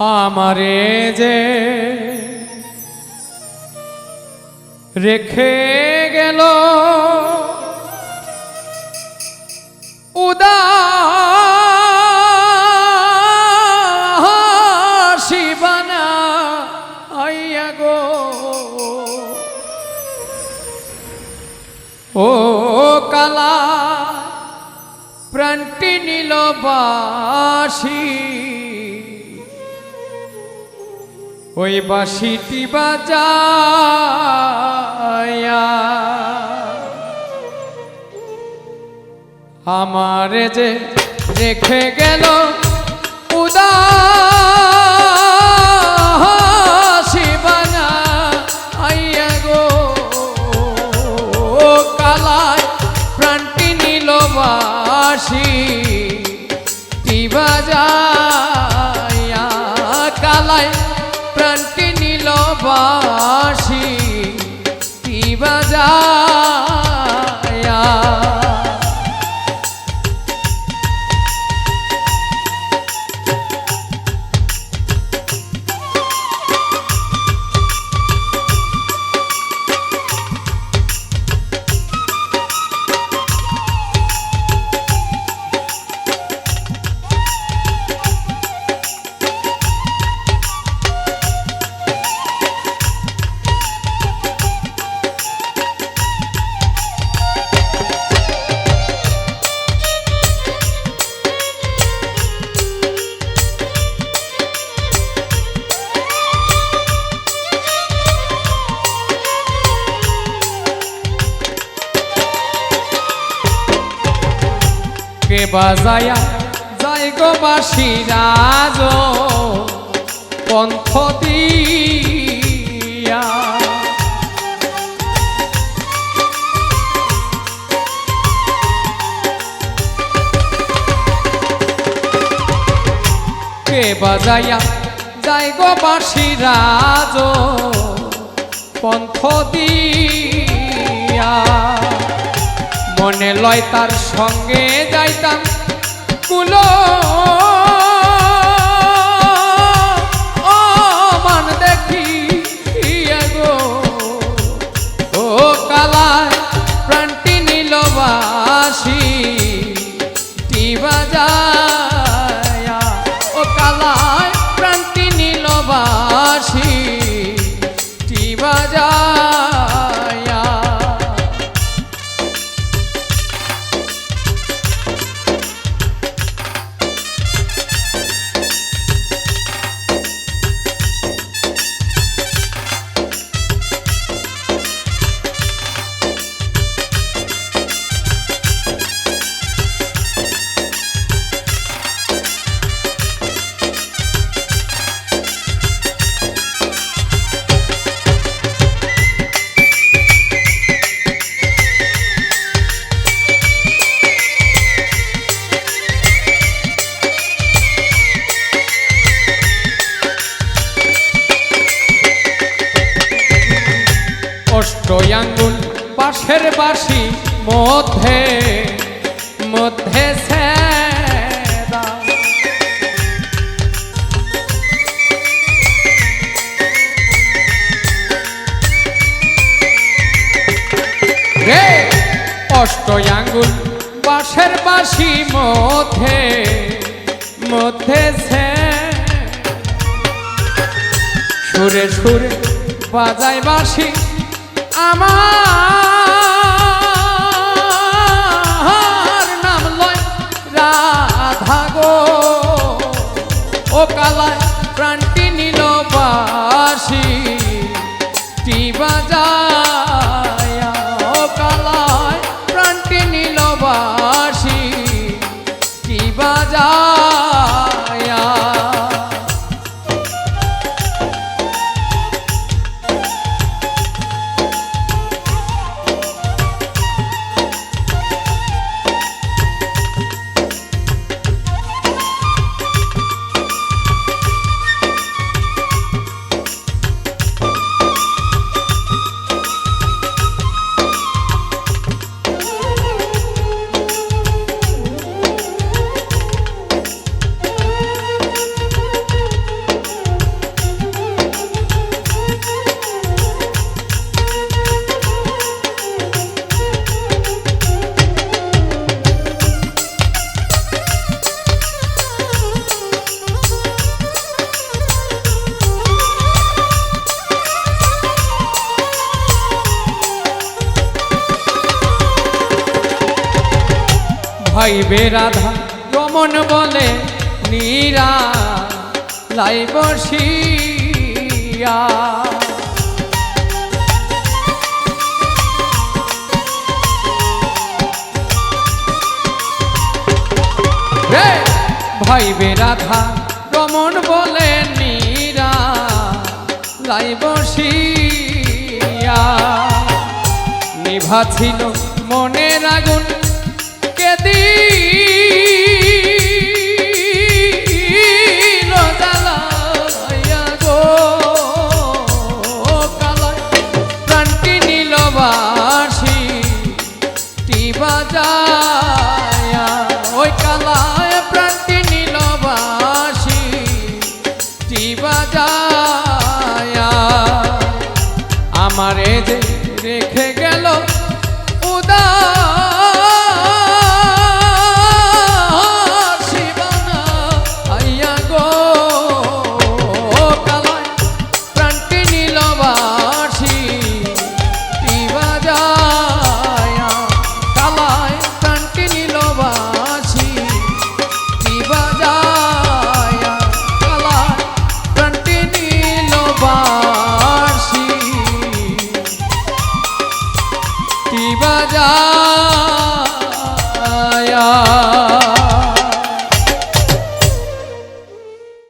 আমারে যে রেখে গেল ও কালা প্রাণটি নিল বাসি ওই বাসিটি বাজায়া। আমার যে রেখে গেল উদাসী বানা, আইয়া গো, কালায় প্রাণটি নিল বাসি বাজায়া যাই গো বাসি রাজ পন্থ কে বাজায়া যাই গো বাসি রাজ পন্থ দিয়া। মনে লয় তার সঙ্গে যাইতাম কুলো অষ্টয়াঙ্গুল পাশের বাসি মধ্যে মধ্যে অষ্টয়াঙ্গুল বাঁশের বাসি মধ্যে মধ্যে সুরে সুরে বাজায় বাসি আমার নাম লয় রাধা ও কালায় ভাই বেরাধা রমন বলে নীরা, লাই বসিয়া রে ভাই বেরাধা রমন বলে নীরা, লাই বসিয়া নিভা ছিল মনের আগুন আমারে যে রেখে গেল উদাসী